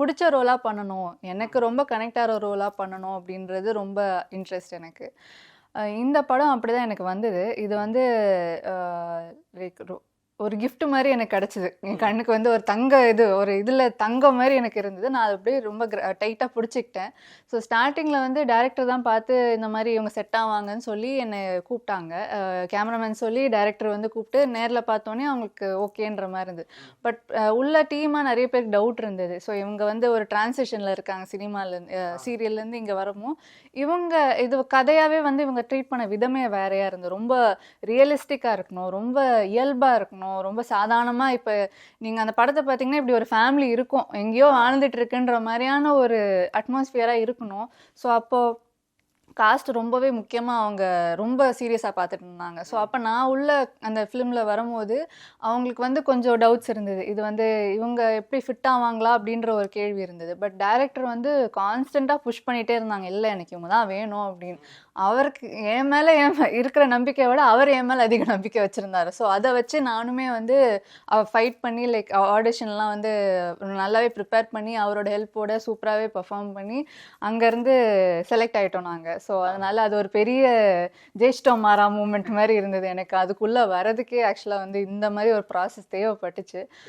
பிடிச்ச ரோலாக பண்ணணும். எனக்கு ரொம்ப கனெக்ட் ஆகிற ரோலாக பண்ணணும் அப்படின்றது ரொம்ப இன்ட்ரெஸ்ட் எனக்கு. இந்த படம் அப்படி தான் எனக்கு வந்தது. இது வந்து லைக் ஒரு gift மாதிரி எனக்கு கிடச்சிது. என் கண்ணுக்கு வந்து ஒரு தங்க இது ஒரு இதில் தங்கம் மாதிரி எனக்கு இருந்தது. நான் அது அப்படியே ரொம்ப டைட்டாக பிடிச்சிக்கிட்டேன். ஸோ ஸ்டார்டிங்கில் வந்து டேரக்டர் தான் பார்த்து இந்த மாதிரி இவங்க செட் ஆவாங்கன்னு சொல்லி என்னை கூப்பிட்டாங்க. கேமராமேன் சொல்லி டேரக்டர் வந்து கூப்பிட்டு நேரில் பார்த்தோன்னே அவங்களுக்கு ஓகேன்ற மாதிரி இருந்தது. பட் உள்ள டீமாக நிறைய பேருக்கு டவுட் இருந்தது. ஸோ இவங்க வந்து ஒரு டிரான்சிஷனில் இருக்காங்க சினிமாலேருந்து சீரியல்லேருந்து இங்கே வரவும். இவங்க இது கதையாகவே வந்து இவங்க ட்ரீட் பண்ண விதமே வேறையாக இருந்தது. ரொம்ப ரியலிஸ்டிக்காக இருக்கணும். ரொம்ப இயல்பாக இருக்கணும். ரொம்ப சாதாரணமாக இப்போ நீங்கள் அந்த படத்தை பார்த்தீங்கன்னா இப்படி ஒரு ஃபேமிலி இருக்கும். எங்கேயோ வாழ்ந்துட்டு இருக்குன்ற மாதிரியான ஒரு அட்மாஸ்ஃபியராக இருக்கணும். ஸோ அப்போது காஸ்ட் ரொம்பவே முக்கியமாக அவங்க ரொம்ப சீரியஸாக பார்த்துட்டு இருந்தாங்க. ஸோ அப்போ நான் உள்ள அந்த ஃபிலிமில் வரும்போது அவங்களுக்கு வந்து கொஞ்சம் டவுட்ஸ் இருந்தது. இது வந்து இவங்க எப்படி ஃபிட் ஆவாங்களா அப்படின்ற ஒரு கேள்வி இருந்தது. பட் டைரக்டர் வந்து கான்ஸ்டண்ட்டாக புஷ் பண்ணிகிட்டே இருந்தாங்க. இல்லை எனக்கு இவங்க தான் வேணும் அப்படின்னு. அவருக்கு என் மேலே என் இருக்கிற நம்பிக்கையை விட அவர் என் மேலே அதிக நம்பிக்கை வச்சுருந்தாரு. ஸோ அதை வச்சு நானுமே வந்து ஃபைட் பண்ணி லைக் ஆடிஷன்லாம் வந்து நல்லாவே ப்ரிப்பேர் பண்ணி அவரோட ஹெல்ப்போட சூப்பராகவே பெர்ஃபார்ம் பண்ணி அங்கேருந்து செலக்ட் ஆகிட்டோம் நாங்கள் ஸோ அதனால் அது ஒரு பெரிய ஜெயிச்சிட்டோம் மாறா மூமெண்ட் மாதிரி இருந்தது எனக்கு. அதுக்குள்ளே வரதுக்கே ஆக்சுவலாக வந்து இந்த மாதிரி ஒரு ப்ராசஸ் தேவைப்பட்டுச்சு.